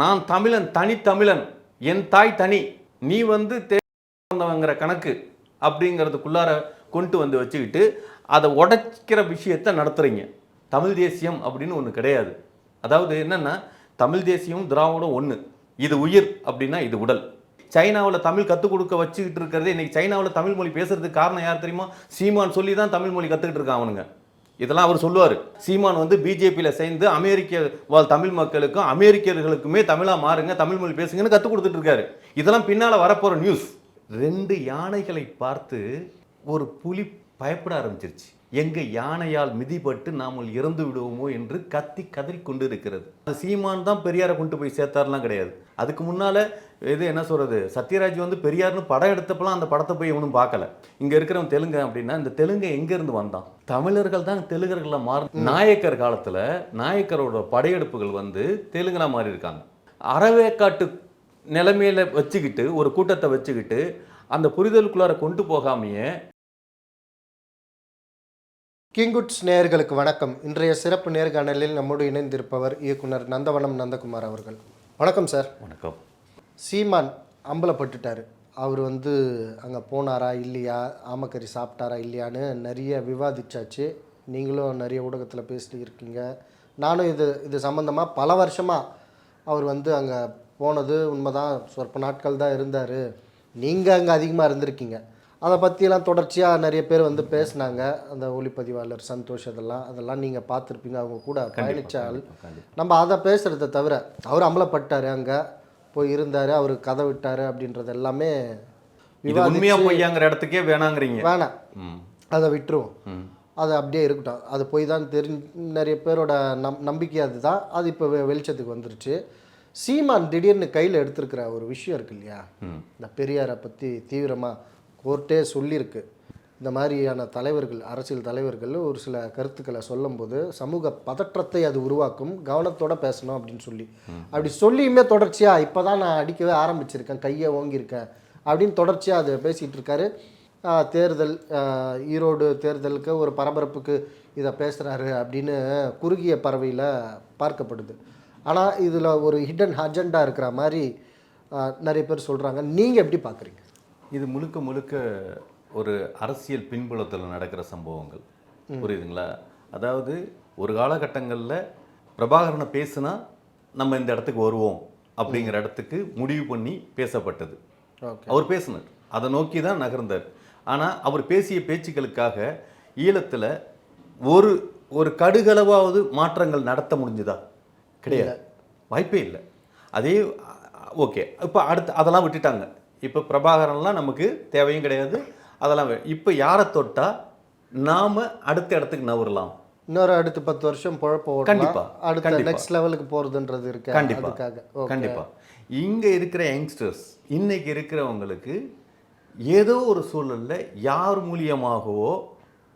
நான் தமிழன் தனித்தமிழன் என் தாய் தனி நீ வந்து தேர்ந்தவங்கிற கணக்கு அப்படிங்கிறதுக்குள்ளார கொண்டு வந்து வச்சுக்கிட்டு அதை உடைக்கிற விஷயத்தை நடத்துகிறீங்க தமிழ் தேசியம் அப்படின்னு ஒன்று கிடையாது. அதாவது என்னென்னா தமிழ் தேசியம் திராவிடம் ஒன்று இது உயிர் அப்படின்னா இது உடல். சைனாவில் தமிழ் கற்றுக் கொடுக்க வச்சுக்கிட்டு இருக்கிறது இன்றைக்கி சைனாவில் தமிழ் மொழி பேசுறதுக்கு காரணம் யார் தெரியுமா? சீமான் சொல்லி தான் தமிழ் மொழி கற்றுக்கிட்டு இருக்கான் அவனுங்க. இதெல்லாம் அவர் சொல்லுவார். சீமான் வந்து பிஜேபியில் சேர்ந்து அமெரிக்க வாழ் தமிழ் மக்களுக்கும் அமெரிக்கர்களுக்குமே தமிழாக மாறுங்க தமிழ் மொழி பேசுங்கன்னு கற்றுக் கொடுத்துட்டு இருக்காரு. இதெல்லாம் பின்னால் வரப்போகிற நியூஸ் ரெண்டு யானைகளை பார்த்து ஒரு புலி பயப்பட ஆரம்பிச்சிருச்சு. எங்க யானையால் மிதிபட்டு நாமல் இறந்து விடுவோமோ என்று கத்தி கதறி கொண்டு இருக்கிறது அது சீமான் தான் பெரியாரை கொண்டு போய் சேர்த்தாருலாம் கிடையாது. அதுக்கு முன்னால இது என்ன சொல்றது? சத்யராஜ் வந்து பெரியார்னு படம் எடுத்தப்பலாம் அந்த படத்தை போய் இவனும் பார்க்கல. இங்க இருக்கிறவன் தெலுங்கு அப்படின்னா இந்த தெலுங்கு எங்க இருந்து வந்தான்? தமிழர்கள் தான் தெலுங்கர்களா மாறு நாயக்கர் காலத்துல நாயக்கரோட படையெடுப்புகள் வந்து தெலுங்குல மாறி இருக்காங்க. அறவேக்காட்டு நிலைமையில வச்சுக்கிட்டு ஒரு கூட்டத்தை வச்சுக்கிட்டு அந்த புரிதலுக்குள்ளார கொண்டு போகாமையே கிங்குட்ஸ் நேயர்களுக்கு வணக்கம். இன்றைய சிறப்பு நேர்காணலில் நம்மோடு இணைந்திருப்பவர் இயக்குனர் நந்தவனம் நந்தகுமார் அவர்கள். வணக்கம் சார். வணக்கம். சீமான் அம்பலப்பட்டுட்டார். அவர் வந்து அங்கே போனாரா இல்லையா? ஆமக்கறி சாப்பிட்டாரா இல்லையான்னு நிறைய விவாதிச்சாச்சு. நீங்களும் நிறைய ஊடகத்தில் பேசியிருக்கீங்க. நானும் இது இது சம்மந்தமாக பல வருஷமாக அவர் வந்து அங்கே போனது உண்மைதான். சொற்ப நாட்கள் தான் இருந்தார். நீங்கள் அங்கே அதிகமாக இருந்திருக்கீங்க. அதை பற்றியெல்லாம் தொடர்ச்சியாக நிறைய பேர் வந்து பேசுனாங்க. அந்த ஒளிப்பதிவாளர் சந்தோஷ் அதெல்லாம் அதெல்லாம் நீங்கள் பார்த்துருப்பீங்க. அவங்க கூட ஆள் நம்ம அதை பேசுகிறத தவிர அவர் அமலப்பட்டார் அங்கே போய் இருந்தார் அவர் கதை விட்டார் அப்படின்றது எல்லாமே இது உண்மையா பொய்யாங்கிற இடத்துக்கே வேணாங்கிறீங்க. வேணாம். அதை விட்டுருவோம். அது அப்படியே இருக்கட்டும். அது போய் தான் தெரிஞ்ச நிறைய பேரோட நம் நம்பிக்கை அதுதான். அது இப்போ வெளிச்சத்துக்கு வந்துருச்சு. சீமான் திடீர்னு கையில் எடுத்திருக்கிற ஒரு விஷயம் இருக்கு இல்லையா. இந்த பெரியாரை பற்றி தீவிரமாக கோர்ட்டே சொல்லியிருக்கு. இந்த மாதிரியான தலைவர்கள் அரசியல் தலைவர்கள் ஒரு சில கருத்துக்களை சொல்லும்போது சமூக பதற்றத்தை அது உருவாக்கும் கவனத்தோட பேசணும் அப்படின்னு சொல்லி. அப்படி சொல்லியுமே தொடர்ச்சியாக இப்போ தான் நான் அடிக்கவே ஆரம்பிச்சிருக்கேன் கையை ஓங்கியிருக்கேன் அப்படின்னு தொடர்ச்சியாக அது பேசிகிட்டு இருக்காரு. தேர்தல் ஈரோடு தேர்தலுக்கு ஒரு பரபரப்புக்கு இதை பேசுகிறாரு அப்படின்னு குறுகிய பறவையில் பார்க்கப்படுது. ஆனால் இதில் ஒரு ஹிடன் அஜெண்டா இருக்கிற மாதிரி நிறைய பேர் சொல்கிறாங்க நீங்கள் எப்படி பார்க்குறீங்க? இது முழுக்க முழுக்க ஒரு அரசியல் பின்புலத்தில் நடக்கிற சம்பவங்கள். புரியுதுங்களா? அதாவது ஒரு காலகட்டங்களில் பிரபாகரனை பேசுனா நம்ம இந்த இடத்துக்கு வருவோம் அப்படிங்கிற இடத்துக்கு முடிவு பண்ணி பேசப்பட்டது. அவர் பேசினார். அதை நோக்கி தான் நகர்ந்தார். ஆனால் அவர் பேசிய பேச்சுக்களுக்காக ஈழத்தில் ஒரு ஒரு கடுகளவாவது மாற்றங்கள் நடத்த முடிஞ்சுதா? கிடையாது. வாய்ப்பே இல்லை. அதே ஓகே. இப்போ அடுத்து அதெல்லாம் விட்டுட்டாங்க. இப்போ பிரபாகரன்லாம் நமக்கு தேவையும் கிடையாது. அதெல்லாம் இப்போ யாரை தொட்டா நாம அடுத்த இடத்துக்கு நவரலாம் இன்னொரு அடுத்த பத்து வருஷம் பொழப்ப கண்டிப்பா, ஓட்டலாம் அடுத்த. நெக்ஸ்ட் லெவலுக்கு போகிறதுன்றது இருக்கு? கண்டிப்பா. அதுக்காக. ஓகே கண்டிப்பா. இங்க இருக்கிற யங்ஸ்டர்ஸ் இன்னைக்கு இருக்கிறவங்களுக்கு ஏதோ ஒரு சூழல்ல யார் மூலியமாகவோ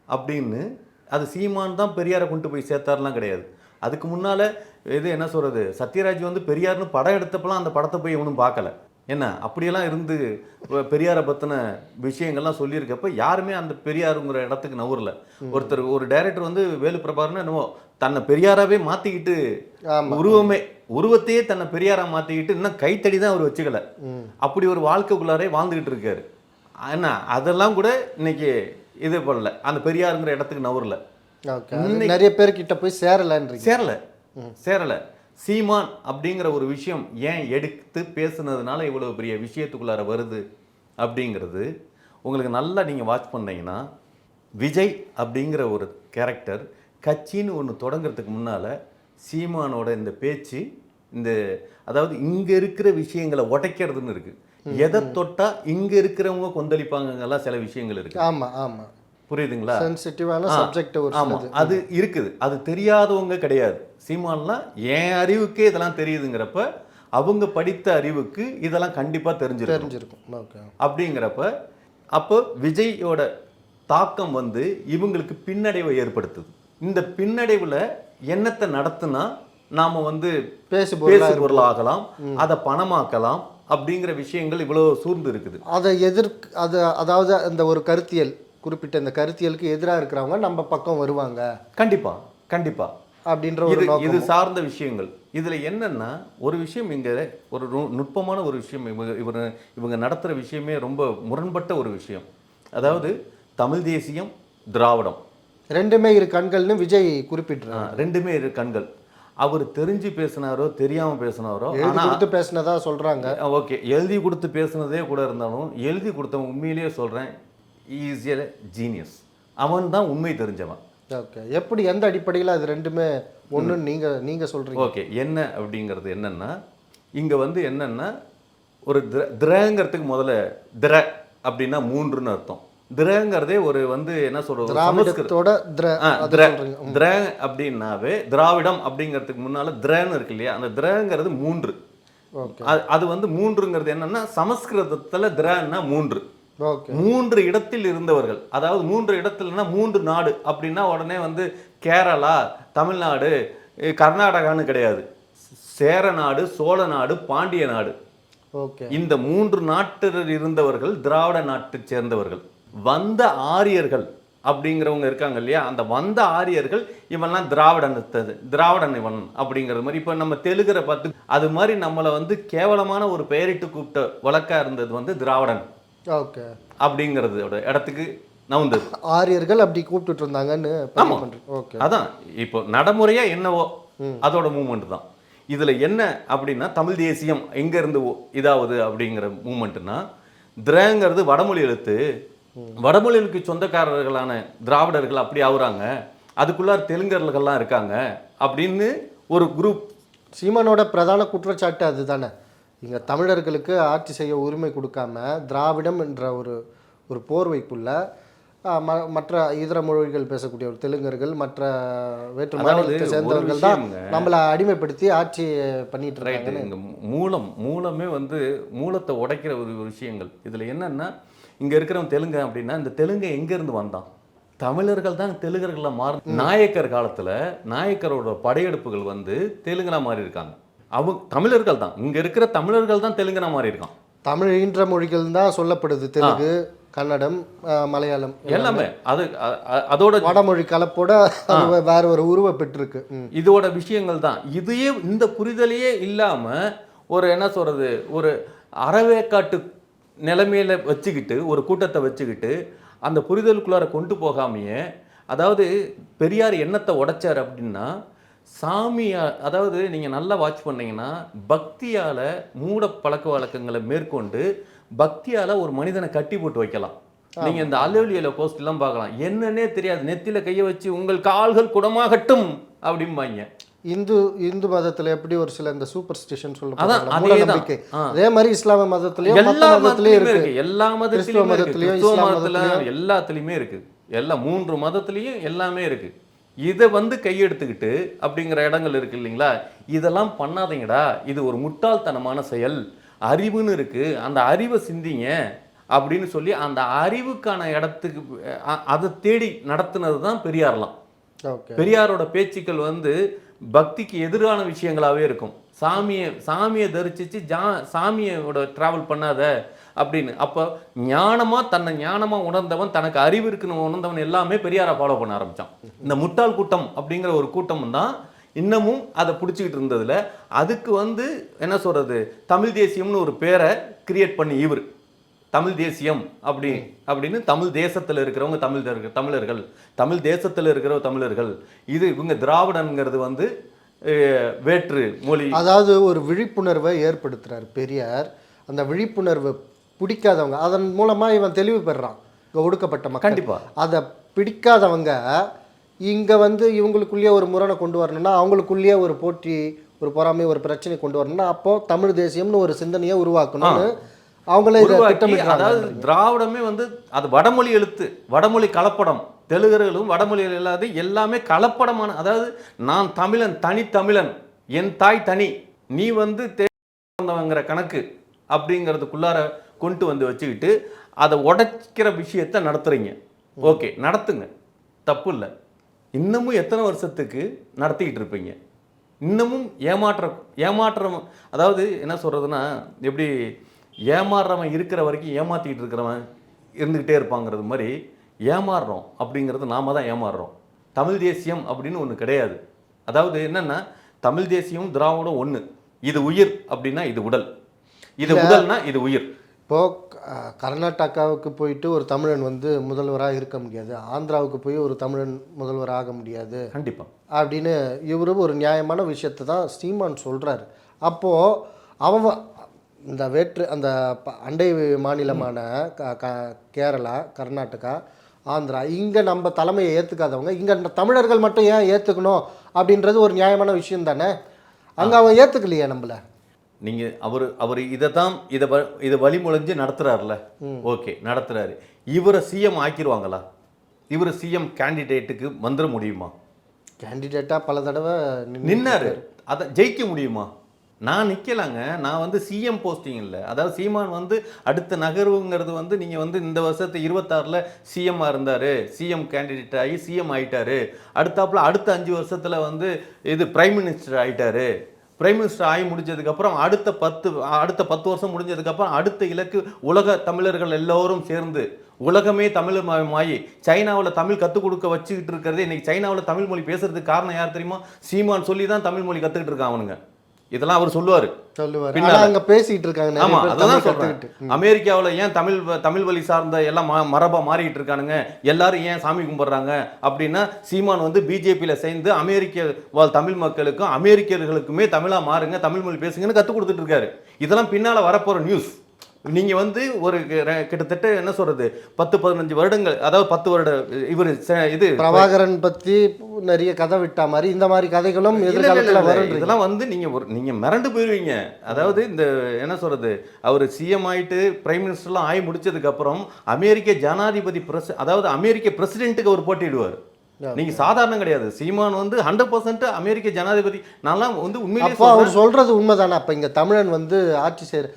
அப்படின்னு அது சீமான் தான் பெரியாரை கொண்டு போய் சேர்த்தாருலாம் கிடையாது. அதுக்கு முன்னால இது என்ன சொல்றது? சத்யராஜ் வந்து பெரியார்னு படம் எடுத்தப்பலாம் அந்த படத்தை போய் இவனும் பார்க்கல. என்ன அப்படியெல்லாம் இருந்து பெரியாரை பத்தின விஷயங்கள்லாம் சொல்லியிருக்கப்ப யாருமே அந்த பெரியாருங்கிற இடத்துக்கு நவரல ஒருத்தர் ஒரு டைரக்டர் வந்து வேலு பிரபாகரன் என்னவோ தன்னை பெரியாராவே மாத்திக்கிட்டு ஆமா. உருவமே உருவத்தையே தன்னை பெரியாரா மாத்திக்கிட்டு இன்னும் கைத்தடி தான் அவர் வச்சுக்கல. அப்படி ஒரு வாழ்க்கைக்குள்ளாரே வாழ்ந்துகிட்டு இருக்காரு. ஆனா அதெல்லாம் கூட இன்னைக்கு இது பண்ணல. அந்த பெரியாருங்கிற இடத்துக்கு அது நிறைய பேர்கிட்ட போய் சேரலன்றீங்க. சேரல. சேரல. சீமான் அப்படிங்கிற ஒரு விஷயம் ஏன் எடுத்து பேசுனதுனால இவ்வளவு பெரிய விஷயத்துக்குள்ளார வருது அப்படிங்கிறது உங்களுக்கு நல்லா நீங்க வாட்ச் பண்ணீங்கன்னா விஜய் அப்படிங்கிற ஒரு கேரக்டர் கட்சின்னு ஒன்று தொடங்குறதுக்கு முன்னால சீமானோட இந்த பேச்சு இந்த அதாவது இங்க இருக்கிற விஷயங்களை உடைக்கிறதுன்னு இருக்கு. எதை தொட்டா இங்க இருக்கிறவங்க கொந்தளிப்பாங்கங்கெல்லாம் சில விஷயங்கள் இருக்கு. ஆமா ஆமா. புரியுதுங்களா? சென்சிட்டிவான சப்ஜெக்ட் ஒரு ஆமா. சிலது. அது இருக்குது. அது தெரியாதவங்க கிடையாது. சீமான்லாம் என் அறிவுக்கே இதெல்லாம் தெரியுதுங்கிறப்ப அவங்க படித்த அறிவுக்கு இதெல்லாம் கண்டிப்பா தெரிஞ்சிருக்கும். தெரிஞ்சிருக்கும். அப்படிங்கிறப்ப அப்போ விஜயோட தாக்கம் வந்து இவங்களுக்கு பின்னடைவை ஏற்படுத்துது. இந்த பின்னடைவுல என்னத்தை நடத்துனா நாம வந்து பேசு பேசு பொருளாகலாம் அதை பணமாக்கலாம் அப்படிங்கிற விஷயங்கள் இவ்வளவு சூழ்ந்து இருக்குது. அதை எதிர்க் அது அதாவது அந்த ஒரு கருத்தியல். குறிப்பிட்ட இந்த கருத்தியலுக்கு எதிராக இருக்கிறவங்க நம்ம பக்கம் வருவாங்க. கண்டிப்பா கண்டிப்பா. அப்படின்ற ஒரு இது சார்ந்த விஷயங்கள். இதில் என்னன்னா ஒரு விஷயம் இங்கே ஒரு நுட்பமான ஒரு விஷயம் இவங்க இவர் இவங்க நடத்துகிற விஷயமே ரொம்ப முரண்பட்ட ஒரு விஷயம். அதாவது தமிழ் தேசியம் திராவிடம். ரெண்டுமே இரு கண்கள்னு விஜய் குறிப்பிட்டுறாரு. ஆ, ரெண்டுமே இரு கண்கள். அவர் தெரிஞ்சு பேசினாரோ தெரியாமல் பேசினாரோ ஆனால் கொடுத்து பேசினதா சொல்றாங்க. ஓகே. எழுதி கொடுத்து பேசுனதே கூட இருந்தாலும் எழுதி கொடுத்தவன் உண்மையிலேயே சொல்கிறேன் ஈஸியர் ஜீனியஸ் அவன் தான் உண்மை தெரிஞ்சவன். ஓகே எப்படி எந்த அடிப்படையில் அது ரெண்டுமே ஒண்ணுன்னு நீங்க நீங்க சொல்றீங்க? ஓகே என்ன அப்படிங்கிறது என்னன்னா இங்கே வந்து என்னன்னா ஒரு திர திரங்கிறதுக்கு முதல்ல திர அப்படின்னா மூன்றுன்னு அர்த்தம். திரங்கிறதே ஒரு வந்து என்ன சொல்றது திராவிடத்தோட திர அப்படின்னாவே திராவிடம் அப்படிங்கிறதுக்கு முன்னால திரன்னு இருக்கு இல்லையா? அந்த திரங்கிறது மூன்று. அது வந்து மூன்றுங்கிறது என்னன்னா சமஸ்கிருதத்துல திரன்னா மூன்று. மூன்று இடத்தில் இருந்தவர்கள். அதாவது மூன்று இடத்துலனா மூன்று நாடு. அப்படின்னா உடனே வந்து கேரளா தமிழ்நாடு கர்நாடகான்னு கிடையாது. சேர நாடு சோழ நாடு பாண்டிய நாடு. ஓகே. இந்த மூன்று நாட்டில் இருந்தவர்கள் திராவிட நாட்டைச் சேர்ந்தவர்கள். வந்த ஆரியர்கள் அப்படிங்கிறவங்க இருக்காங்க இல்லையா? அந்த வந்த ஆரியர்கள் இவன்லாம் திராவிடன் திராவிடன் இவன் அப்படிங்கிறது மாதிரி. இப்போ நம்ம தெலுங்கரை பார்த்து அது மாதிரி நம்மளை வந்து கேவலமான ஒரு பெயரிட்டு கூப்பிட்ட வழக்கா இருந்தது வந்து திராவிடன். ஓகே. அப்படிங்கிறதோட இடத்துக்கு நவுந்தது ஆரியர்கள் அப்படி கூப்பிட்டுட்டு இருந்தாங்கன்னு ஓகே. அதான் இப்போ நடைமுறையா என்னவோ அதோட மூமெண்ட் தான். இதுல என்ன அப்படின்னா தமிழ் தேசியம் எங்க இருந்து ஓ- இதாகுது அப்படிங்கிற மூமெண்ட்னா திரங்கிறது வடமொழி எழுத்து. வடமொழிகளுக்கு சொந்தக்காரர்களான திராவிடர்கள் அப்படி ஆகுறாங்க. அதுக்குள்ளார் தெலுங்கர்கள்லாம் இருக்காங்க. அப்படின்னு ஒரு குரூப் சீமானோட பிரதான குற்றச்சாட்டு அதுதானே? இங்க தமிழர்களுக்கு ஆட்சி செய்ய உரிமை கொடுக்காம திராவிடம் என்ற ஒரு ஒரு போர்வைக்குள்ள ம- மற்ற இதர மொழிகள் பேசக்கூடிய ஒரு தெலுங்கர்கள் மற்ற வேற்று மாநிலத்தை சேர்ந்தவர்கள் தான். நம்மளை அடிமைப்படுத்தி ஆட்சி பண்ணிட்டு இருக்காங்க இங்க மூலம் மூலமே வந்து மூலத்தை உடைக்கிற ஒரு விஷயங்கள். இதுல என்னன்னா இங்க இருக்கிறவன் தெலுங்கு அப்படின்னா இந்த தெலுங்கு எங்க இருந்து வந்தான்? தமிழர்கள் தான் தெலுங்கர்களா மாறு நாயக்கர் காலத்துல நாயக்கரோட படையெடுப்புகள் வந்து தெலுங்கனா மாறி இருக்காங்க அவங்க தமிழர்கள் தான். இங்க இருக்கிற தமிழர்கள் தான் தெலுங்கனா மாறி இருக்கான் தமிழ் ஈன்ற மொழிகள் தான் சொல்லப்படுது. தெலுங்கு கன்னடம் மலையாளம் எல்லாமே. அது அதோட வடமொழி கலப்போட வேற ஒரு உருவ பெற்றிருக்கு. இதோட விஷயங்கள் தான். இதையே இந்த புரிதலையே இல்லாம ஒரு என்ன சொல்றது ஒரு அறவேக்காட்டு நிலைமையில வச்சுக்கிட்டு ஒரு கூட்டத்தை வச்சுக்கிட்டு அந்த புரிதலுக்குள்ளார கொண்டு போகாமையே அதாவது பெரியார் என்னத்தை உடைச்சார் அப்படின்னா சாமியா அதாவது நீங்க நல்லா வாட்ச் பண்ணீங்கன்னா பக்தியால மூட பழக்க வழக்கங்களை மேற்கொண்டு பக்தியால ஒரு மனிதனை கட்டி போட்டு வைக்கலாம். நீங்க இந்த அலுவலியில போஸ்ட் எல்லாம் பார்க்கலாம். என்னன்னே தெரியாது. நெத்தியில கைய வச்சு உங்கள் கால்கள் குடமாகட்டும் அப்படிம்பாங்க. இந்து இந்து மதத்துல எப்படி ஒரு சில இந்த சூப்பர் ஸ்டிஷன் அதான், சொல்ல மூட அதேதான். நம்பிக்கை ஆ. அதே மாதிரி இஸ்லாம மதத்திலயும் மத்த எல்லா மதத்திலயும் இருக்கு. எல்லா மதத்திலயும் மதத்திலயும். எல்லாத்துலயுமே இருக்கு. எல்லா மூன்று மதத்திலயும் எல்லாமே இருக்கு. இதை வந்து கையெடுத்துக்கிட்டு அப்படிங்கிற இடங்கள் இருக்கு இல்லைங்களா? இதெல்லாம் பண்ணாதீங்கடா. இது ஒரு முட்டாள்தனமான செயல். அறிவுன்னு இருக்கு. அந்த அறிவை சிந்திங்க அப்படின்னு சொல்லி அந்த அறிவுக்கான இடத்துக்கு அதை தேடி நடத்துனது தான் பெரியார்லாம். ஓகே. பெரியாரோட பேச்சுக்கள் வந்து பக்திக்கு எதிரான விஷயங்களாவே இருக்கும். சாமியை சாமியை தரிசித்து ஜா சாமியோட ட்ராவல் பண்ணாத அப்படின்னு. அப்போ ஞானமாக தன்னை ஞானமாக உணர்ந்தவன் தனக்கு அறிவு இருக்குன்னு உணர்ந்தவன் எல்லாமே பெரியாரை ஃபாலோ பண்ண ஆரம்பித்தான் இந்த முட்டாள் கூட்டம் அப்படிங்கிற ஒரு கூட்டம் தான் இன்னமும் அதை பிடிச்சிக்கிட்டு இருந்ததுல. அதுக்கு வந்து என்ன சொல்கிறது தமிழ் தேசியம்னு ஒரு பேரை கிரியேட் பண்ணி இவர். தமிழ் தேசியம் அப்படி அப்படின்னு தமிழ் தேசத்தில் இருக்கிறவங்க தமிழ் தமிழர்கள். தமிழ் தேசத்தில் இருக்கிற தமிழர்கள். இது இவங்க திராவிடங்கிறது வந்து வேற்று மொழி. அதாவது ஒரு விழிப்புணர்வை ஏற்படுத்துறாரு பெரியார். அந்த விழிப்புணர்வு பிடிக்காதவங்க அதன் மூலமா இவன் தெளிவு பெறான் இங்க ஒடுக்கப்பட்ட மக்கள். கண்டிப்பா. அதை பிடிக்காதவங்க இங்க வந்து இவங்களுக்குள்ளேயே ஒரு முரணை கொண்டு வரணும்னா அவங்களுக்குள்ளேயே ஒரு போட்டி ஒரு பொறாமை ஒரு பிரச்சனை கொண்டு வரணும்னா அப்போ தமிழ் தேசியம்னு ஒரு சிந்தனையை உருவாக்கணும்னு அவங்களே அதாவது திராவிடமே வந்து அது வடமொழி எழுத்து வடமொழி கலப்படம். தெலுங்கர்களும் வடமொழி இல்லாத எல்லாமே கலப்படமான அதாவது நான் தமிழன் தனித்தமிழன் என் தாய் தனி நீ வந்து தேர்ந்தவங்கிற கணக்கு அப்படிங்கிறதுக்குள்ளார கொண்டு வந்து வச்சுக்கிட்டு அதை உடைக்கிற விஷயத்தை நடத்துறீங்க. ஓகே நடத்துங்க. தப்பு இல்லை. இன்னமும் எத்தனை வருஷத்துக்கு நடத்திக்கிட்டு இருப்பீங்க? இன்னமும் ஏமாற்ற ஏமாற்றம் அதாவது என்ன சொல்கிறதுனா எப்படி ஏமாறுறவன் இருக்கிற வரைக்கும் ஏமாற்றிக்கிட்டு இருக்கிறவன் இருந்துக்கிட்டே இருப்பாங்கிறது மாதிரி ஏமாறுறோம் அப்படிங்கிறது நாம தான் ஏமாறுறோம். தமிழ் தேசியம் அப்படின்னு ஒன்று கிடையாது. அதாவது என்னென்னா தமிழ் தேசியம் திராவிடம் ஒண்ணு. இது உயிர் அப்படின்னா இது உடல். இது உடல்னா இது உயிர். இப்போ க- கர்நாடகாவுக்கு போயிட்டு ஒரு தமிழன் வந்து முதல்வராக இருக்க முடியாது. ஆந்திராவுக்கு போய் ஒரு தமிழன் முதல்வர் ஆக முடியாது. கண்டிப்பா. அப்படின்னு இவரு ஒரு நியாயமான விஷயத்தை தான் சீமான் சொல்கிறாரு அப்போது அவன் இந்த வேற்று அந்த அண்டை மாநிலமான க க கேரளா கர்நாடகா ஆந்திரா. இங்கே நம்ம தலைமையை ஏற்றுக்காதவங்க இங்கே தமிழர்கள் மட்டும் ஏன் ஏற்றுக்கணும் அப்படின்றது ஒரு நியாயமான விஷயம் தானே? அங்கே அவன் ஏற்றுக்கலையே நம்மள. நீங்க அவர் அவர் இதை தான் இதை இதை வழிமொழிஞ்சு நடத்துறாருல ஓகே நடத்துறாரு. இவரை சிஎம் ஆக்கிடுவாங்களா இவரை சிஎம் கேண்டிடேட்டுக்கு வந்துட முடியுமா? கேண்டிடேட்டாக பல தடவை நின்னு- நின்னாரு. அதை ஜெயிக்க முடியுமா? நான் நிற்கலாங்க நான் வந்து சிஎம் போஸ்டிங் இல்லை. அதாவது சீமான் வந்து அடுத்த நகர்வுங்கிறது வந்து நீங்கள் வந்து இந்த வருஷத்து இருபத்தாறில் சிஎம்மாக இருந்தார். சிஎம் கேண்டிடேட் ஆகி சிஎம் ஆகிட்டார் அடுத்தாப்புல அடுத்த அஞ்சு வருஷத்தில் வந்து இது பிரைம் மினிஸ்டர் ஆகிட்டார் பிரைம் மினிஸ்டர் ஆகி முடிஞ்சதுக்கப்புறம் அடுத்த பத்து அடுத்த பத்து வருஷம் முடிஞ்சதுக்கப்புறம் அடுத்த இலக்கு உலக தமிழர்கள் எல்லோரும் சேர்ந்து உலகமே தமிழ் மாயி சைனாவில் தமிழ் கற்றுக் கொடுக்க வச்சுக்கிட்டு இருக்கிறது. இன்றைக்கி சைனாவில் தமிழ் மொழி பேசுறதுக்கு காரணம் யார் தெரியுமா? சீமான் சொல்லி தான் தமிழ் மொழி கற்றுக்கிட்டு இருக்கான் அவனுங்க. இதெல்லாம் அவர் சொல்லுவார். சொல்லுவார். அங்கே பேசிகிட்டு இருக்காங்க ஆமா அதான் கற்றுக்கிட்டு அமெரிக்காவுல ஏன் தமிழ் தமிழ் வழி சார்ந்த எல்லாம் ம- மரபா மாறிட்டு இருக்கானுங்க? எல்லாரும் ஏன் சாமி கும்பிடுறாங்க? அப்படின்னா சீமான் வந்து பிஜேபியில சேர்ந்து அமெரிக்க வாழ் தமிழ் மக்களுக்கும் அமெரிக்கர்களுக்குமே தமிழா மாறுங்க தமிழ் மொழி பேசுங்கன்னு கற்றுக் கொடுத்துட்டு இருக்காரு. இதெல்லாம் பின்னால வரப்போற நியூஸ் நீங்க வந்து ஒரு கிட்டத்தட்ட என்ன சொல்றது? பத்து பதினஞ்சு வருடங்கள் அதாவது பத்து வருட இவர் இது பிரபாகரன் பற்றி நிறைய கதை விட்டா மாதிரி இந்த மாதிரி கதைகளும் எதிர்காலத்தில் வரும் இதெல்லாம் வந்து நீங்க ஒரு நீங்க மிரண்டு போயிருவீங்க. அதாவது இந்த என்ன சொல்றது? அவர் சிஎம் ஆயிட்டு பிரைம் மினிஸ்டர்லாம் ஆகி முடிச்சதுக்கு அப்புறம் அமெரிக்க ஜனாதிபதி பிரஸ் அதாவது அமெரிக்க பிரசிடென்ட்டுக்கு அவர் போட்டியிடுவார். நீங்க சாதாரணம் கிடையாது. சீமான் வந்து ஹண்ட்ரட் பர்சன்ட் அமெரிக்க ஜனாதிபதி. நான்லாம் வந்து உண்மையிலேயே அவர். சொல்றது உண்மைதானே? அப்போ இங்கே தமிழன் வந்து ஆட்சி செய்கிற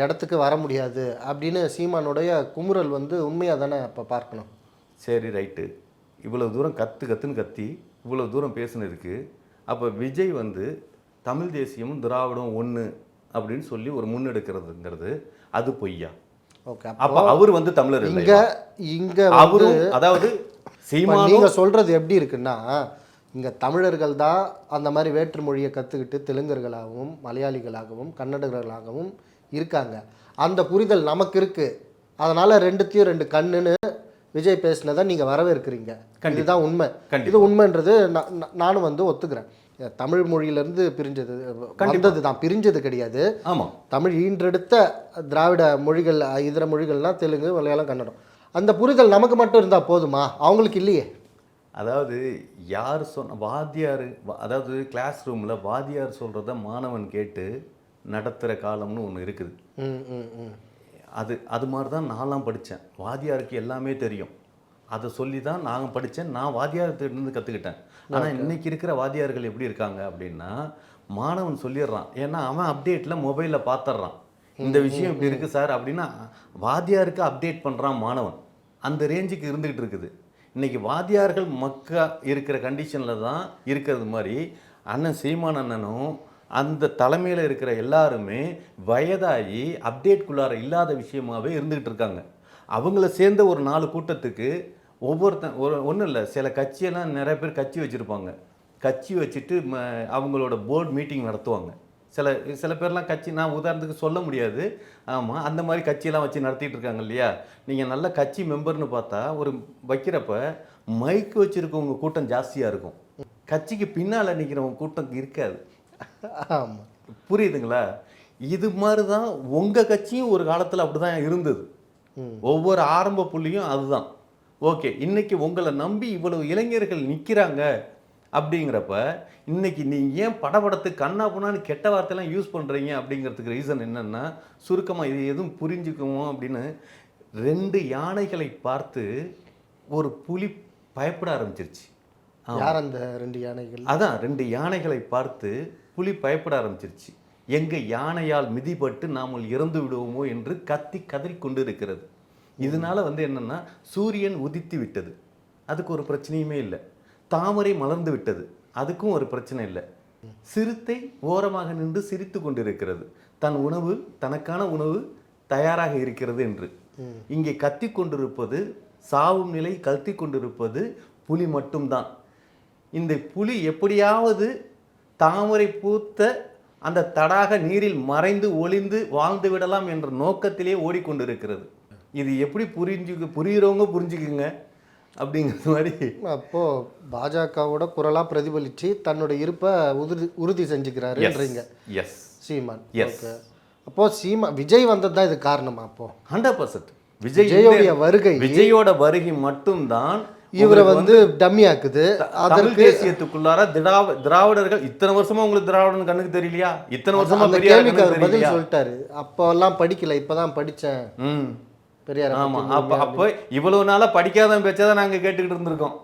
இடத்துக்கு வர முடியாது அப்படின்னு சீமானுடைய குமுறல் வந்து உண்மையாக தானே அப்போ பார்க்கணும். சரி ரைட்டு. இவ்வளவு தூரம் கத்து கத்துன்னு கத்தி இவ்வளவு தூரம் பேசுனதுக்கு அப்ப விஜய் வந்து தமிழ் தேசியமும் திராவிடம் ஒண்ணு அப்படின்னு சொல்லி ஒரு முன்னெடுக்கிறதுங்கிறது அது பொய்யா? ஓகே அப்ப அவர் வந்து தமிழர் இங்க? இங்க அவரும் அதாவது நீங்க சொல்றது எப்படி இருக்குன்னா இங்க தமிழர்கள் தான் அந்த மாதிரி வேற்று மொழியை கத்துக்கிட்டு தெலுங்கர்களாகவும் மலையாளிகளாகவும் கன்னடர்களாகவும் இருக்காங்க. அந்த புரிதல் நமக்கு இருக்கு. அதனால ரெண்டுத்தையும் ரெண்டு கண்ணுன்னு விஜய் பேசினதை நீங்க வரவேற்கிறீங்க. இதுதான் உண்மை. இது உண்மைன்றது நான் நான் நானும் வந்து ஒத்துக்கிறேன். தமிழ் மொழியிலிருந்து பிரிஞ்சது வந்தது தான். பிரிஞ்சது கிடையாது. ஆமா. தமிழ் ஈன்றெடுத்த திராவிட மொழிகள் இதர மொழிகள்னா தெலுங்கு மலையாளம் கன்னடம். அந்த புரிதல் நமக்கு மட்டும் இருந்தால் போதுமா? அவங்களுக்கு இல்லையே. அதாவது யார் சொன்ன வாத்தியார் அதாவது கிளாஸ் ரூம்ல வாத்தியார் சொல்றத மாணவன் கேட்டு நடத்துற காலம்னு ஒன்று இருக்குது. அது அது மாதிரி தான் நான்லாம் படித்தேன் வாத்தியாருக்கு எல்லாமே தெரியும். அதை சொல்லி தான் நான் படித்தேன் நான் வாத்தியார்கிட்டருந்து கற்றுக்கிட்டேன் ஆனால் இன்னைக்கு இருக்கிற வாத்தியார்கள் எப்படி இருக்காங்க அப்படின்னா மாணவன் சொல்லிடுறான். ஏன்னா அவன் அப்டேட்டில் மொபைலில் பார்த்துட்றான் இந்த விஷயம் இப்படி இருக்குது சார் அப்படின்னா வாத்தியாருக்கு அப்டேட் பண்ணுறான் மாணவன். அந்த ரேஞ்சுக்கு இருந்துகிட்டு இருக்குது. இன்னைக்கு வாத்தியார்கள் மக்கா இருக்கிற கண்டிஷனில் தான் இருக்கிறது மாதிரி அண்ணன் சீமான் அண்ணனும் அந்த தலைமையில் இருக்கிற எல்லாருமே வயதாகி அப்டேட்குள்ளார இல்லாத விஷயமாவே இருந்துக்கிட்டு இருக்காங்க. அவங்கள சேர்ந்த ஒரு நாலு கூட்டத்துக்கு ஒவ்வொருத்தன் ஒரு ஒன்றும் இல்லை சில கட்சியெல்லாம் நிறைய பேர் கட்சி வச்சுருப்பாங்க. கட்சி வச்சுட்டு ம அவங்களோட போர்டு மீட்டிங் நடத்துவாங்க. சில சில பேர்லாம் கட்சி நான் உதாரணத்துக்கு சொல்ல முடியாது. ஆமாம் அந்த மாதிரி கட்சியெல்லாம் வச்சு நடத்திட்டு இருக்காங்க இல்லையா? நீங்கள் நல்ல கட்சி மெம்பர்னு பார்த்தா ஒரு வைக்கிறப்ப மைக் வச்சுருக்கவங்க கூட்டம் ஜாஸ்தியாக இருக்கும். கட்சிக்கு பின்னால் நிற்கிறவங்க கூட்டம் இருக்காது. ஆமாம் புரியுதுங்களா? இது மாதிரி தான் உங்கள் கட்சியும் ஒரு காலத்தில் அப்படி தான் இருந்தது ஒவ்வொரு ஆரம்ப புள்ளியும் அதுதான். ஓகே இன்னைக்கு உங்களை நம்பி இவ்வளவு இளைஞர்கள் நிற்கிறாங்க அப்படிங்கிறப்ப இன்னைக்கு நீங்க ஏன் படபடத்து கண்ணா புண்ணான்னு கெட்ட வார்த்தையெல்லாம் யூஸ் பண்ணுறீங்க அப்படிங்கிறதுக்கு ரீசன் என்னன்னா சுருக்கமாக இது எதுவும் புரிஞ்சுக்குமோ அப்படின்னு ரெண்டு யானைகளை பார்த்து ஒரு புலி பயப்பட ஆரம்பிச்சிருச்சு. யார் அந்த ரெண்டு யானைகள்? அதான் ரெண்டு யானைகளை பார்த்து புலி பயப்பட ஆரம்பிச்சிருச்சு. எங்கள் யானையால் மிதிபட்டு நாம் இறந்து விடுவோமோ என்று கத்தி கதறி கொண்டு இருக்கிறது இதனால் வந்து என்னென்னா சூரியன் உதித்து விட்டது. அதுக்கு ஒரு பிரச்சனையுமே இல்லை. தாமரை மலர்ந்து விட்டது. அதுக்கும் ஒரு பிரச்சனை இல்லை. சிறுத்தை ஓரமாக நின்று சிரித்து கொண்டிருக்கிறது. தன் உணவு தனக்கான உணவு தயாராக இருக்கிறது என்று. இங்கே கத்தி கொண்டிருப்பது சாவும் நிலை கத்தி கொண்டிருப்பது புலி மட்டும்தான். இந்த புலி எப்படியாவது தாமரை பூத்த அந்த தடாக நீரில் மறைந்து ஒளிந்து வாழ்ந்து விடலாம் என்ற நோக்கத்திலே ஓடிக்கொண்டிருக்கிறது. இது எப்படி புரிஞ்சு புரியுறவங்க புரிஞ்சுக்குங்க அப்படிங்கிறது மாதிரி. அப்போ பாஜகவோட குரலா பிரதிபலிச்சு தன்னோட இருப்பை உறுதி உறுதி செஞ்சுக்கிறாருன்றீங்க. Yes Seeman Yes. ஓகே. அப்போ சீமா விஜய் வந்தது தான் இது காரணமா அப்போ? ஹண்ட்ரட் பர்சன்ட் விஜய் வருகை. விஜயோட வருகை மட்டும்தான் இவரை வந்து டம்மி ஆக்குது தமிழ் தேசியத்துக்குள்ளார திராவ திராவிடர்கள் இத்தனை வருஷமா உங்களுக்கு திராவிடன் கண்ணுக்கு தெரியலையா? இத்தனை வருஷமா கேள்விக்கு அவர் பதில் சொல்லிட்டாரு. அப்போல்லாம் படிக்கல இப்பதான் படிச்சேன். ம். பெரியார் ஆமா. அப்ப அப்போ இவ்வளவு நாளா படிக்காதவன் பேச்சாதான் நாங்க கேட்டுக்கிட்டு இருந்திருக்கோம்.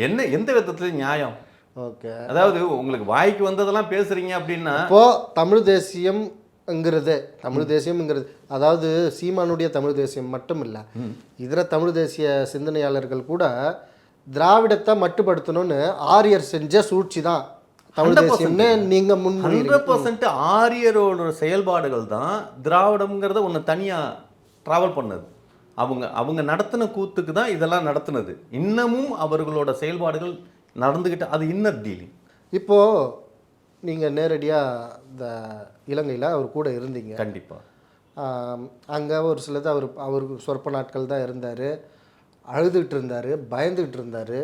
என்ன எந்த விதத்துல நியாயம்? ஓகே. அதாவது உங்களுக்கு வாய்க்கு வந்ததெல்லாம் பேசுறீங்க அப்படின்னா அப்போ தமிழ் தேசியம்ங்கிறது தமிழ் தேசியம்ங்கிறது. அதாவது சீமானுடைய தமிழ் தேசியம் மட்டும் இல்ல இதர தமிழ் தேசிய சிந்தனையாளர்கள் கூட திராவிடத்தை மட்டுப்படுத்தணும்னு ஆரியர் செஞ்ச சூழ்ச்சி தான் தமிழ் 100% தேசியம்னு நீங்க முன்மொழிகிறீங்க ஹண்ட்ரட் பர்சன்ட் ஆரியரோட செயல்பாடுகள் தான் திராவிடம்ங்கிறத ஒன்று தனியாக ட்ராவல் பண்ணது. அவங்க அவங்க நடத்தின கூத்துக்கு தான் இதெல்லாம் நடத்துனது. இன்னமும் அவர்களோட செயல்பாடுகள் நடந்துக்கிட்டு அது இன்னர் டீலிங் இப்போ நீங்க நேரடியா இந்த இலங்கையில அவர் கூட இருந்தீங்க. கண்டிப்பாக அங்க ஒரு சிலது அவர் அவர் சொற்ப நாட்கள் தான் இருந்தாரு. அழுதுகிட்டு இருந்தாரு பயந்துகிட்டு இருந்தாரு.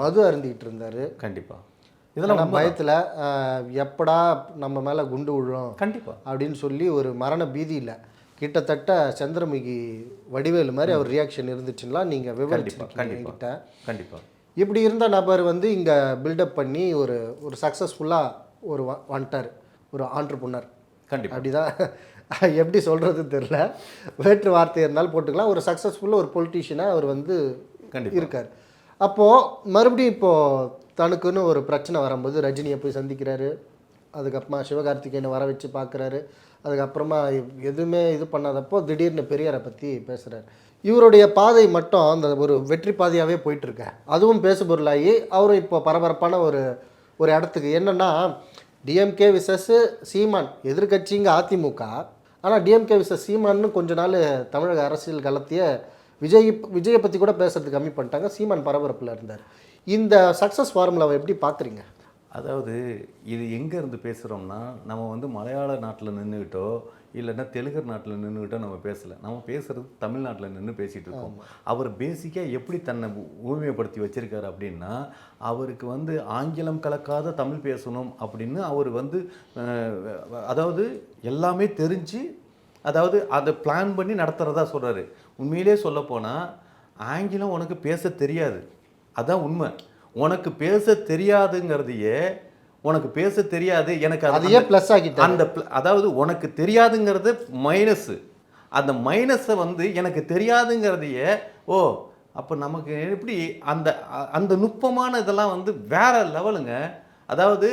மது அருந்திக்கிட்டு இருந்தாரு. கண்டிப்பாக இதெல்லாம் பயத்துல எப்படா நம்ம மேல குண்டு விழும்? கண்டிப்பாக அப்படின்னு சொல்லி ஒரு மரண பீதியில கிட்டத்தட்ட சந்திரமுகி வடிவேலு மாதிரி அவர் ரியாக்ஷன் இருந்துச்சுங்களா நீங்க விவரிச்சிருக்கீங்க கண்டிப்பாக இப்படி இருந்த நபர் வந்து இங்க பில்டப் பண்ணி ஒரு ஒரு சக்ஸஸ்ஃபுல்லா ஒரு வ- வந்துட்டார். ஒரு ஆண்டர்புனர் கண்டிப்பாக அப்படிதான். எப்படி சொல்றது தெரியல. வேற்று வார்த்தை இருந்தாலும் போட்டுக்கலாம். ஒரு சக்ஸஸ்ஃபுல்லாக ஒரு பொலிட்டீஷியனாக அவர் வந்து கண்டிப்பா. இருக்கார். அப்போது மறுபடியும் இப்போது தனக்குன்னு ஒரு பிரச்சனை வரும்போது ரஜினியை போய் சந்திக்கிறாரு. அதுக்கப்புறமா சிவகார்த்திகேயனை வர வச்சு பார்க்குறாரு அதுக்கப்புறமா எதுவுமே இது பண்ணாதப்போ திடீர்னு பெரியாரை பற்றி பேசுகிறார் இவருடைய பாதை மட்டும் அந்த ஒரு வெற்றி பாதையாகவே போயிட்டுருக்க அதுவும் பேசுபொருளாகி அவரும் இப்போ பரபரப்பான ஒரு ஒரு இடத்துக்கு. என்னென்னா டிஎம்கே விசஸ் சீமான் எதிர்க்கட்சிங்க அதிமுக ஆனால் டிஎம்கே விசஸ் சீமான்னு கொஞ்ச நாள் தமிழக அரசியல் கலத்திய விஜய் விஜயை பற்றி கூட பேசுறதுக்கு கம்மி பண்ணிட்டாங்க. சீமான் பரபரப்பில் இருந்தார். இந்த சக்ஸஸ் ஃபார்முலாவை எப்படி பார்க்குறீங்க அதாவது இது எங்கே இருந்து பேசுகிறோம்னா நம்ம வந்து மலையாள நாட்டில் நின்றுக்கிட்டோ இல்லைன்னா தெலுங்கர் நாட்டில் நின்றுக்கிட்டோ நம்ம பேசலை. நம்ம பேசுகிறது தமிழ்நாட்டில் நின்று பேசிகிட்டு இருக்கோம். அவர் பேசிக்காக எப்படி தன்னை ஊமையப்படுத்தி வச்சிருக்காரு அப்படின்னா அவருக்கு வந்து ஆங்கிலம் கலக்காத தமிழ் பேசணும் அப்படின்னு அவர் வந்து அதாவது எல்லாமே தெரிஞ்சு அதாவது அதை பிளான் பண்ணி நடத்துகிறதா சொல்கிறாரு உண்மையிலே சொல்லப்போனால் ஆங்கிலம் உனக்கு பேச தெரியாது. அதான் உண்மை. உனக்கு பேச தெரியாதுங்கிறதையே உனக்கு பேச தெரியாது எனக்கு அது- அதையே ப்ளஸ் ஆக்கிட்டார் அந்த அதாவது உனக்கு தெரியாதுங்கிறது மைனஸு அந்த மைனஸை வந்து எனக்கு தெரியாதுங்கிறதையே ஓ அப்போ நமக்கு எப்படி அந்த அந்த நுட்பமான இதெல்லாம் வந்து வேற லெவலுங்க அதாவது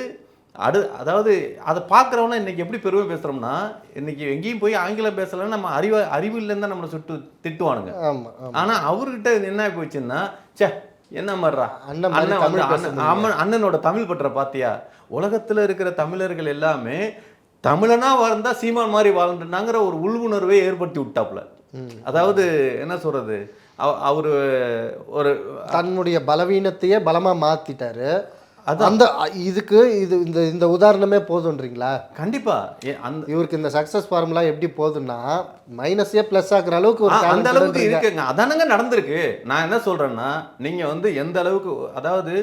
அடு அதாவது அதை பார்க்குறவனா இன்னைக்கு எப்படி பெருமை பேசுகிறோம்னா இன்னைக்கு எங்கேயும் போய் ஆங்கிலம் பேசலைன்னா நம்ம அறிவு அறிவு இல்லைன்னு தான் நம்மளை சுட்டு திட்டுவானுங்க. ஆமாம் ஆமாம் ஆனா அவர்கிட்ட என்ன போச்சுன்னா ச்சே என்ன மாதிரிடா அண்ணன் மாதிரி அண்ணன் அண்ணனோட தமிழ் பற்ற பாத்தியா? உலகத்துல இருக்கிற தமிழர்கள் எல்லாமே தமிழனா வாழ்ந்தா சீமான் மாதிரி வாழ்ந்துட்டாங்கிற ஒரு உள்வுணர்வை ஏற்படுத்தி விட்டாப்புல. அதாவது என்ன சொல்றது? அவ- அவரு ஒரு தன்னுடைய பலவீனத்தையே பலமாக மாற்றிட்டாரு அந்த இதுக்கு இது இந்த இந்த உதாரணமே போதுன்றீங்களா? கண்டிப்பா. ஏ- அந்த இவருக்கு இந்த சக்ஸஸ் ஃபார்முலா எப்படி போகுதுன்னா மைனஸே ப்ளஸ் ஆகுற அளவுக்கு ஒரு அந்த அளவுக்கு. இருக்குங்க. அதானங்க நடந்திருக்கு. நான் என்ன சொல்றேன்னா நீங்க வந்து எந்த அளவுக்கு அதாவது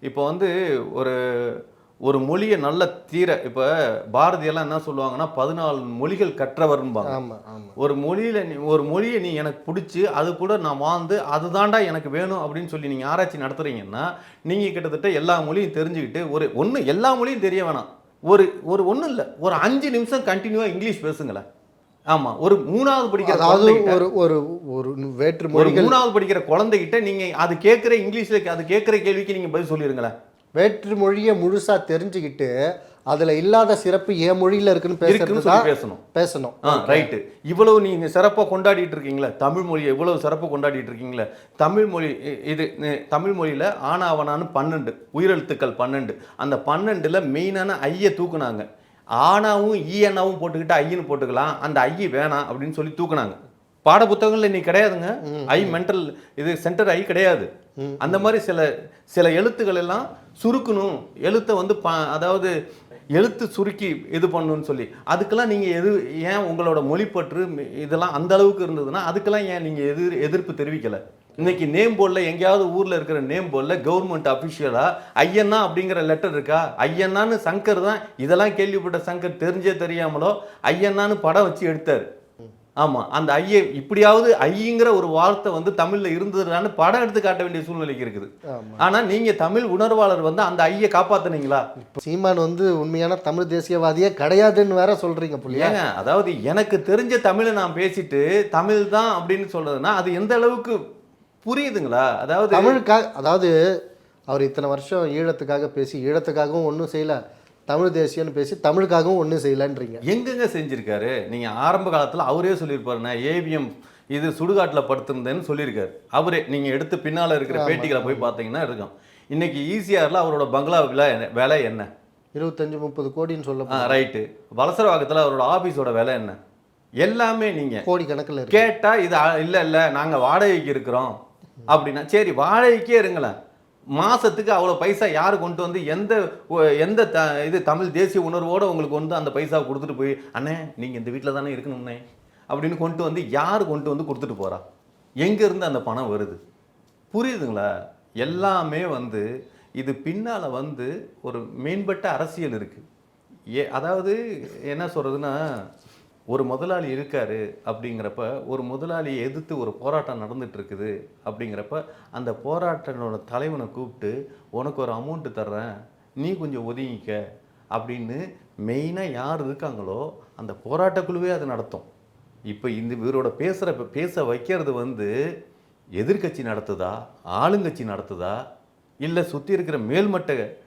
இப்போ வந்து ஒரு ஒரு மொழியை நல்ல தீர இப்போ பாரதியெல்லாம் என்ன சொல்லுவாங்கன்னா பதினாலு மொழிகள் ஆமா ஒரு மொழியில நீ ஒரு மொழியை நீ எனக்கு பிடிச்சி அது கூட நான் வாழ்ந்து அதுதான்டா எனக்கு வேணும் அப்படின்னு சொல்லி நீங்கள் ஆராய்ச்சி நடத்துறீங்கன்னா நீங்கள் கிட்டத்தட்ட எல்லா மொழியும் தெரிஞ்சுக்கிட்டு ஒரு ஒன்று எல்லா மொழியும் தெரிய வேணாம். ஒரு ஒரு ஒன்றும் இல்லை. ஒரு அஞ்சு நிமிஷம் கண்டினியூவாக இங்கிலீஷ் பேசுங்களேன் ஆமாம் ஒரு மூணாவது படிக்கிற அதாவது ஒரு ஒரு ஒரு வேற்று ஒரு மூணாவது படிக்கிற குழந்தைகிட்ட நீங்க அது கேட்குற இங்கிலீஷ்ல அது கேட்குற கேள்விக்கு நீங்க பதில் சொல்லிருங்களேன். வேற்று மொழியை முழுசா தெரிஞ்சுக்கிட்டு அதுல இல்லாத சிறப்பு என் மொழியில இருக்குன்னு பேசுறது பேசணும். பேசணும். ஆ ரைட்டு இவ்வளவு நீங்க சிறப்பாக கொண்டாடிட்டு இருக்கீங்களே தமிழ் மொழியை இவ்வளவு சிறப்பாக கொண்டாடிட்டு இருக்கீங்களே தமிழ் மொழி இது தமிழ் மொழியில ஆனாவனான்னு பன்னெண்டு உயிரெழுத்துக்கள் பன்னெண்டு அந்த பன்னெண்டுல மெயினான ஐயை தூக்குனாங்க. ஆனாவும் ஈயனாவும் போட்டுக்கிட்டு ஐயன்னு போட்டுக்கலாம் அந்த ஐய வேணாம் அப்படின்னு சொல்லி தூக்குனாங்க. பாட புத்தகங்கள்ல இன்னைக்கு கிடையாதுங்க. ஐ மென்டல் இது சென்டர் ஐ கிடையாது. அந்த மாதிரி சில சில எழுத்துக்கள் எல்லாம் சுருக்கணும். எழுத்தை வந்து ப அதாவது எழுத்து சுருக்கி இது பண்ணணும்னு சொல்லி. அதுக்கெல்லாம் நீங்கள் எது ஏன் உங்களோட மொழிப்பற்று இதெல்லாம் அந்த அளவுக்கு இருந்ததுன்னா அதுக்கெல்லாம் ஏன் நீங்கள் எதிர் எதிர்ப்பு தெரிவிக்கலை? இன்னைக்கு நேம் போர்டில் எங்கேயாவது ஊரில் இருக்கிற நேம் போர்டில் கவர்மெண்ட் அஃபிஷியலாக ஐயன்னா அப்படிங்கிற லெட்டர் இருக்கா? ஐயன்னான்னு சங்கர் தான் இதெல்லாம் கேள்விப்பட்ட சங்கர் தெரிஞ்சே தெரியாமலோ ஐயன்னான்னு படம் வச்சு எடுத்தார். ஆமா அந்த ஐய இப்படியாவது ஐங்கிற ஒரு வார்த்தை வந்து தமிழ்ல இருந்ததுனான்னு படம் எடுத்து காட்ட வேண்டிய சூழ்நிலைக்கு இருக்குது. ஆமா. ஆனா நீங்க தமிழ் உணர்வாளர் வந்து அந்த ஐய காப்பாத்துனீங்களா? இப்போ சீமான் வந்து உண்மையான தமிழ் தேசியவாதியே கிடையாதுன்னு வேற சொல்றீங்க புள்ளியா? ஏங்க அதாவது எனக்கு தெரிஞ்ச தமிழை நான் பேசிட்டு தமிழ் தான் அப்படின்னு சொல்றதுன்னா அது எந்த அளவுக்கு புரியுதுங்களா? அதாவது தமிழுக்காக அதாவது அவர் இத்தனை வருஷம் ஈழத்துக்காக பேசி ஈழத்துக்காகவும் ஒன்றும் செய்யல. தமிழ் தேசியம்னு பேசி தமிழுக்காகவும் ஒன்றும் செய்யலன்றீங்க. எங்கெங்க செஞ்சிருக்காரு? நீங்க ஆரம்ப காலத்துல அவரே சொல்லியிருப்பாரு நான் ஏவிஎம் இது சுடுகாட்டுல படுத்திருந்தேன்னு சொல்லியிருக்காரு. அவரே நீங்க எடுத்து பின்னால இருக்கிற பேட்டிகளை போய் பார்த்தீங்கன்னா இருக்கும். இன்னைக்கு ஈசிஆர்ல அவரோட பங்களா விலை என்ன- விலை என்ன? இருபத்தஞ்சு முப்பது கோடின்னு சொல்ல ரைட்டு. வலசரவாக்கத்துல அவரோட ஆபீஸோட விலை என்ன? எல்லாமே நீங்க கோடி கணக்கில் இருக்கு. கேட்டா இது இல்ல இல்ல நாங்க வாடகைக்கு இருக்கிறோம். அப்படின்னா சரி வாடகைக்கே இருங்களேன். மாதத்துக்கு அவ்வளோ பைசா யார் கொண்டு வந்து எந்த எந்த த இது தமிழ் தேசிய உணர்வோடு உங்களுக்கு வந்து அந்த பைசாவை கொடுத்துட்டு போய் அண்ணே நீங்கள் இந்த வீட்டில் தானே இருக்கணும்ண்ணே அப்படின்னு கொண்டு வந்து யார் கொண்டு வந்து கொடுத்துட்டு போகிறா எங்கேருந்து அந்த பணம் வருது? புரியுதுங்களா? எல்லாமே வந்து இது பின்னால் வந்து ஒரு மேம்பட்ட அரசியல் இருக்குது ஏ அதாவது என்ன சொல்கிறதுன்னா ஒரு முதலாளி இருக்காரு அப்படிங்கிறப்ப ஒரு முதலாளியை எதிர்த்து ஒரு போராட்டம் நடந்துட்டு இருக்குது அப்படிங்கிறப்ப அந்த போராட்டனோட தலைவனை கூப்பிட்டு உனக்கு ஒரு அமௌண்ட்டு தர்றேன். நீ கொஞ்சம் ஒதுங்கிக்க. அப்படின்னு மெயினாக யார் இருக்காங்களோ அந்த போராட்டக்குழுவே அதை நடத்தும். இப்போ இந்த இவரோட பேசுகிற பேச வைக்கிறது வந்து எதிர்க்கட்சி நடத்துதா ஆளுங்கட்சி நடத்துதா இல்லை சுற்றி இருக்கிற மேல்மட்ட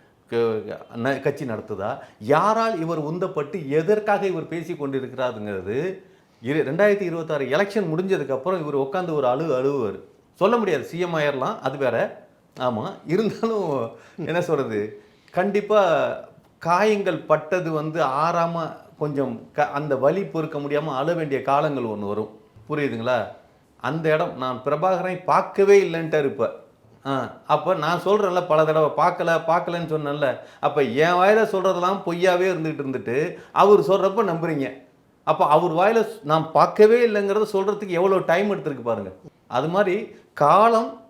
கட்சி நடத்துதா? யாரால் இவர் உந்தப்பட்டு எதற்காக இவர் பேசி கொண்டிருக்கிறாருங்கிறது? இரு ரெண்டாயிரத்தி இருபத்தாறு எலெக்ஷன் முடிஞ்சதுக்கப்புறம் இவர் உட்காந்து ஒரு அழு அழுவார் சொல்ல முடியாது சிஎம் ஆயிரலாம் அது வேற. ஆமாம் இருந்தாலும் என்ன சொல்கிறது கண்டிப்பாக காயங்கள் பட்டது வந்து ஆறாமல் கொஞ்சம் க அந்த வலி பொறுக்க முடியாமல் அழ வேண்டிய காலங்கள் ஒன்று வரும். புரியுதுங்களா? அந்த இடம் நான் பிரபாகரனை பார்க்கவே இல்லைன்ட்டு இருப்பேன் அப்போ நான் சொல்கிறேன்ல பல தடவை பார்க்கல பார்க்கலன்னு சொன்னேன்ல அப்போ என் வாயில சொல்கிறதெல்லாம் பொய்யாவே இருந்துகிட்டு இருந்துட்டு அவர் சொல்கிறப்ப நம்புறீங்க. அப்போ அவர் வாயில நான் பார்க்கவே இல்லைங்கிறத சொல்கிறதுக்கு எவ்வளோ டைம் எடுத்திருக்கு பாருங்க. அது மாதிரி காலம்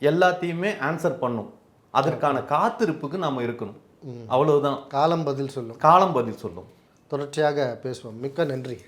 எல்லாத்தையுமே ஆன்சர் பண்ணும். அதற்கான காத்திருப்புக்கு நாம் இருக்கணும். அவ்வளவுதான். காலம் பதில் சொல்லும். காலம் பதில் சொல்லும். தொடர்ச்சியாக பேசுவோம். மிக்க நன்றி.